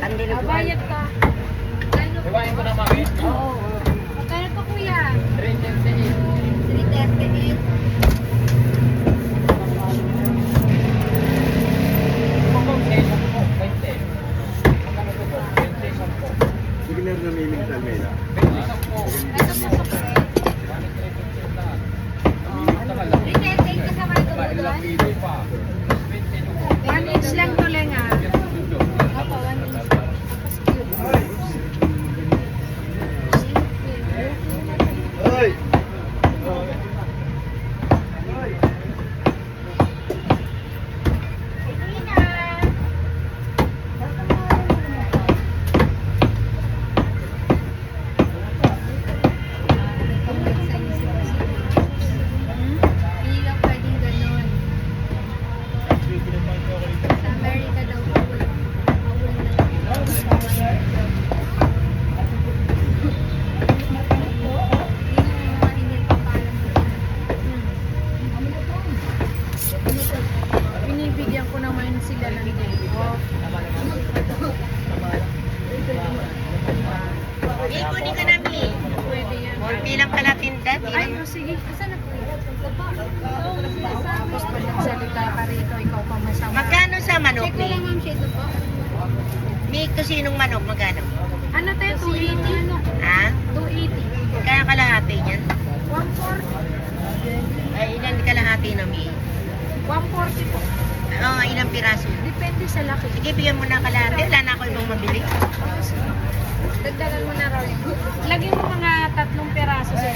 Pandili ko. Bayad ka. Kano po? Iwain ko na mami. Oo. Kano po kuya? 338. 338. Iko di ka namin. Pwede yan. Bilang ka natin dati. Ay, oh, sige. Asa na po? Tapos pag nagsalita ka rito, ikaw pa masama. Magkano sa manok? Check ko lang siya ito po. May kusinong manok, magkano? Ano tayo? 280? Ano? Ha? 280. Kaya kalahati niyan? 140. Ay, ilan kalahati na mi? 140 po. Oo, ilang piraso? Depende sa laki. Sige, bigyan mo na kalahati. Wala na ako ibang mabili. Dagdagan mo na raw. Lagyan mo mga tatlong peraso sa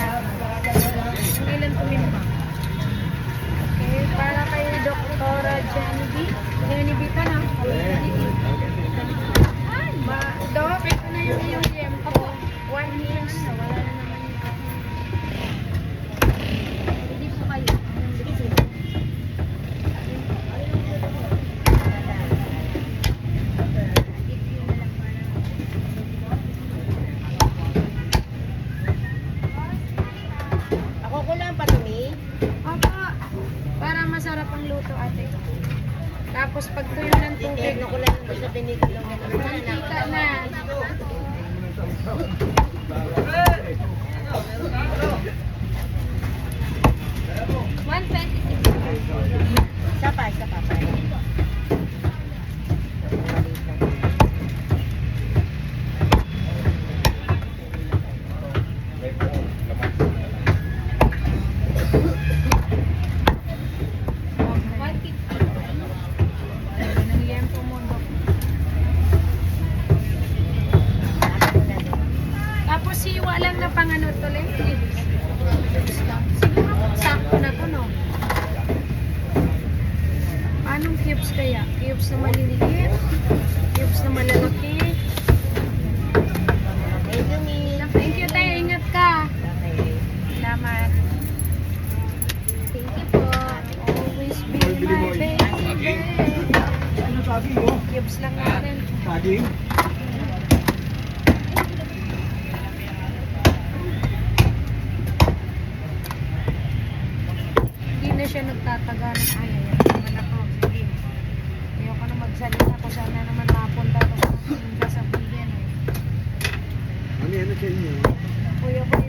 masarap ang luto ate. Tapos pag tuyo ng tubig, ko lang yung sa binigilong na mantika na. One twenty-six. Isa pa, isa pa. pa. One fifty. Ng liempo mo, Dok. Tapos siwa lang ano to lang. Siguro sakto na to, no? Anong cubes kaya? Cubes na maliliit? Cubes na malalaki? Thank you, Mi. Thank you, tayo. Ingat ka. Salamat. Thank you po. Always be my baby. Ano saging mo? Cubes lang natin. Saging? Ay, ayan naman ako. Sige. Ayoko na magsalita sana naman mapunta ko sa. Eh. Ano yan sa inyo? Kuya ko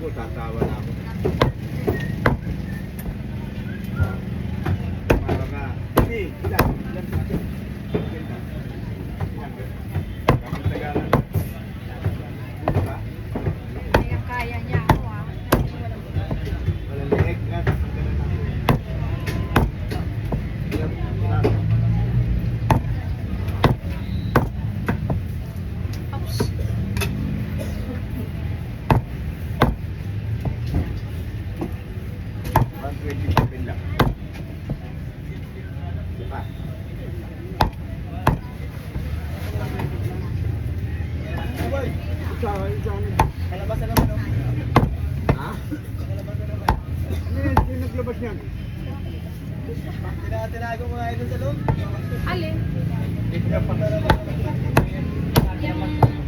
ako, tatawa na ako. 27 lang. Diba?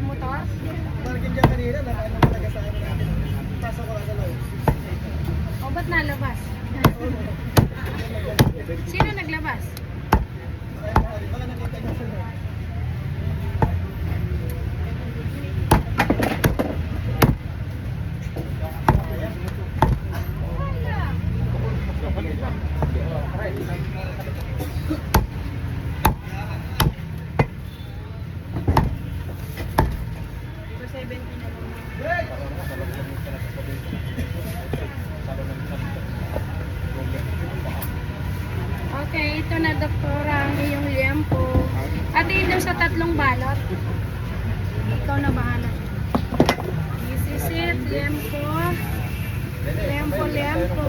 Motor? Marking dyan kanina, nakain naman talaga sa akin. Pasok ko. O ba't nalabas? Sino naglabas? Doktora, ang iyong liyempo. Atiin daw sa tatlong balot. Ikaw na bahala. This is it, liyempo. Liyempo, liyempo.